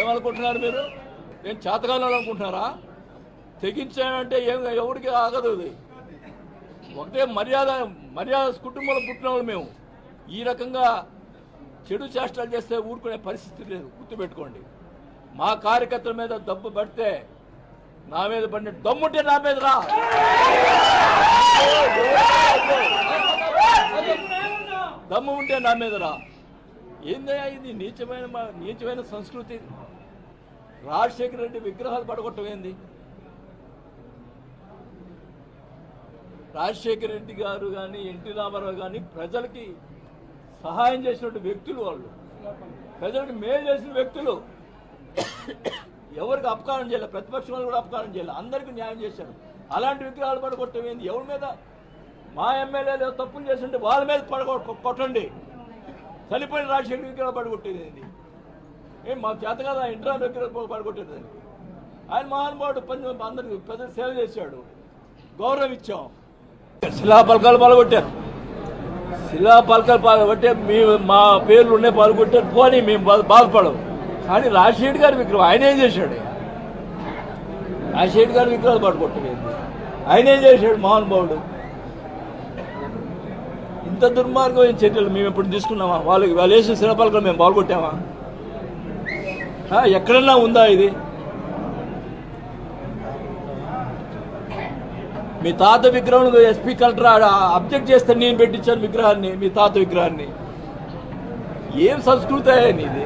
ఏమనుకుంటున్నారు మీరు? నేను చేతకాలను అనుకుంటున్నారా తెగించానంటే ఏం ఎవరికి ఆగదు అది ఒకటే మర్యాద మర్యాద కుటుంబంలో పుట్టిన వాళ్ళు మేము. ఈ రకంగా చెడు చేష్టలు చేస్తే ఊరుకునే పరిస్థితి లేదు. గుర్తుపెట్టుకోండి. మా కార్యకర్తల మీద దెబ్బ పడితే నా మీద పడిన దమ్ముంటే నా మీద రా. దమ్ము ఉంటే నా మీద రా. ఏందయ్యా ఇది నీచమైన నీచమైన సంస్కృతి? రాజశేఖర రెడ్డి విగ్రహాలు పడగొట్టం ఏంది? రాజశేఖర రెడ్డి గారు కానీ ఎన్టీ రామారావు కానీ ప్రజలకి సహాయం చేసినటువంటి వ్యక్తులు వాళ్ళు. ప్రజలకు మేలు చేసిన వ్యక్తులు. ఎవరికి అపకారం చేయలేదు ప్రతిపక్షం వాళ్ళు కూడా అపకారం చేయలేదు అందరికీ న్యాయం చేశారు. అలాంటి విగ్రహాలు పడగొట్టం ఏంది? ఎవరి మీద? మా ఎమ్మెల్యేలు తప్పులు చేస్తుంటే వాళ్ళ మీద పడగొ కొట్టండి. చనిపోయిన రాజశేఖర విగ్రహాలు పడగొట్టేది ఏం మా చేత కదా? ఇంట్రా విగ్రహాలు పడగొట్టేది దానికి. ఆయన మహానుభావుడు పని అందరికి పెద్ద సేవ చేశాడు. గౌరవం ఇచ్చాం. శిలా పలకాలు పాల్గొట్టారు శిలా పలకాలు పాల్గొట్టే మీ మా పేర్లు ఉన్నాయి పాల్గొట్టారు పోనీ మేము బాధ బాధపడము. కానీ రాజశేఖర్ గారి విగ్రహం ఆయన ఏం చేశాడు? రాజశేఖర్ గారి విగ్రహాలు పడగొట్టలేదు. ఆయన ఏం చేశాడు? మహానుభావుడు ఇంత దుర్మార్గమైన చర్యలు మేము ఎప్పుడు తీసుకున్నామా? వాళ్ళకి వాళ్ళు వేసిన కూడా మేము పాల్గొట్టామా ఎక్కడన్నా ఉందా ఇది? మీ తాత విగ్రహం ఎస్పీ కలెక్టర్ అబ్జెక్ట్ చేస్తే నేను పెట్టించాను విగ్రహాన్ని మీ తాత విగ్రహాన్ని. ఏం సంస్కృతి ఇది